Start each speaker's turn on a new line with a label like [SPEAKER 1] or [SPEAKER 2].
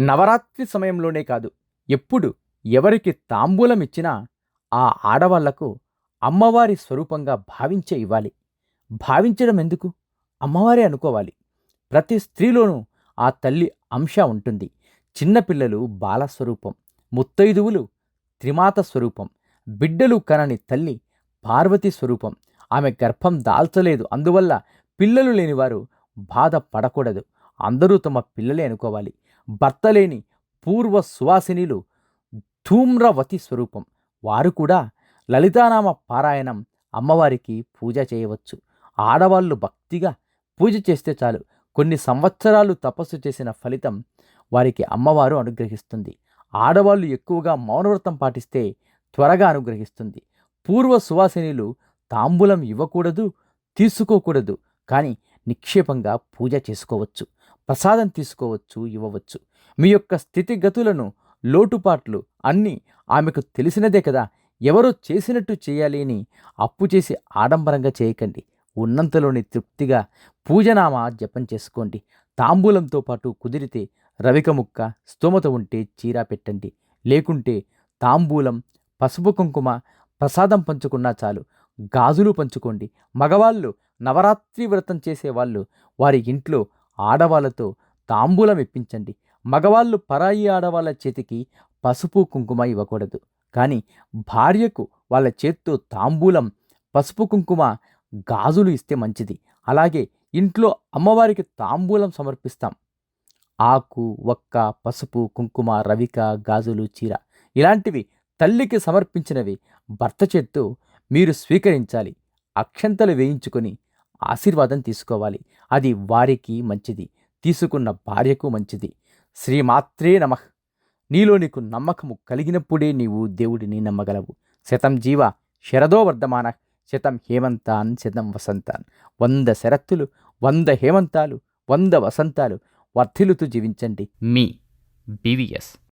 [SPEAKER 1] నవరాత్రి సమయంలోనే కాదు ఎప్పుడు ఎవరికి తాంబూలం ఇచ్చినా ఆ ఆడవాళ్ళకు అమ్మవారి స్వరూపంగా భావించే ఇవ్వాలి. భావించడం ఎందుకు? అమ్మవారే అనుకోవాలి. ప్రతి స్త్రీలోనూ ఆ తల్లి అంశ ఉంటుంది. చిన్నపిల్లలు బాలస్వరూపం ముత్తైదువులు త్రిమాత స్వరూపం బిడ్డలు కనని తల్లి పార్వతి స్వరూపం. ఆమె గర్భం దాల్చలేదు. అందువల్ల పిల్లలు లేనివారు బాధపడకూడదు. అందరూ తమ పిల్లలే అనుకోవాలి. భర్త లేని పూర్వ సువాసినిలు ధూమ్రవతి స్వరూపం. వారు కూడా లలితానామ పారాయణం అమ్మవారికి పూజ చేయవచ్చు. ఆడవాళ్ళు భక్తిగా పూజ చేస్తే చాలు. కొన్ని సంవత్సరాలు తపస్సు చేసిన ఫలితం వారికి అమ్మవారు అనుగ్రహిస్తుంది. ఆడవాళ్ళు ఎక్కువగా మౌనవ్రతం పాటిస్తే త్వరగా అనుగ్రహిస్తుంది. పూర్వ సువాసినిలు తాంబూలం ఇవ్వకూడదు తీసుకోకూడదు కానీ నిక్షేపంగా పూజ చేసుకోవచ్చు. ప్రసాదం తీసుకోవచ్చు ఇవ్వవచ్చు. మీ యొక్క స్థితిగతులను లోటుపాట్లు అన్నీ ఆమెకు తెలిసినదే కదా. ఎవరో చేసినట్టు చేయాలి అని అప్పు చేసి ఆడంబరంగా చేయకండి. ఉన్నంతలోని తృప్తిగా పూజనామా జపం చేసుకోండి. తాంబూలంతో పాటు కుదిరితే రవిక ముక్క స్తోమత ఉంటే చీరా పెట్టండి. లేకుంటే తాంబూలం పసుపు కుంకుమ ప్రసాదం పంచుకున్నా చాలు. గాజులు పంచుకోండి. మగవాళ్ళు నవరాత్రి వ్రతం చేసేవాళ్ళు వారి ఇంట్లో ఆడవాళ్ళతో తాంబూలం ఇప్పించండి. మగవాళ్ళు పరాయి ఆడవాళ్ళ చేతికి పసుపు కుంకుమ ఇవ్వకూడదు. కానీ భార్యకు వాళ్ళ చేత్తో తాంబూలం పసుపు కుంకుమ గాజులు ఇస్తే మంచిది. అలాగే ఇంట్లో అమ్మవారికి తాంబూలం సమర్పిస్తాం. ఆకు వక్క పసుపు కుంకుమ రవిక గాజులు చీర ఇలాంటివి తల్లికి సమర్పించినవి భర్త చేత్తో మీరు స్వీకరించాలి. అక్షంతలు వేయించుకొని ఆశీర్వాదం తీసుకోవాలి. అది వారికి మంచిది. తీసుకున్న భార్యకు మంచిది. శ్రీమాత్రే నమః. నీలో నీకు నమ్మకము కలిగినప్పుడే నీవు దేవుడిని నమ్మగలవు. శతం జీవ శరదో వర్ధమాన. శతం హేమంతాన్ శతం వసంతాన్. వంద శరత్తులు వంద హేమంతాలు వంద వసంతాలు. వర్ధిల్లుతూ జీవించండి. మీ బీవీఎస్.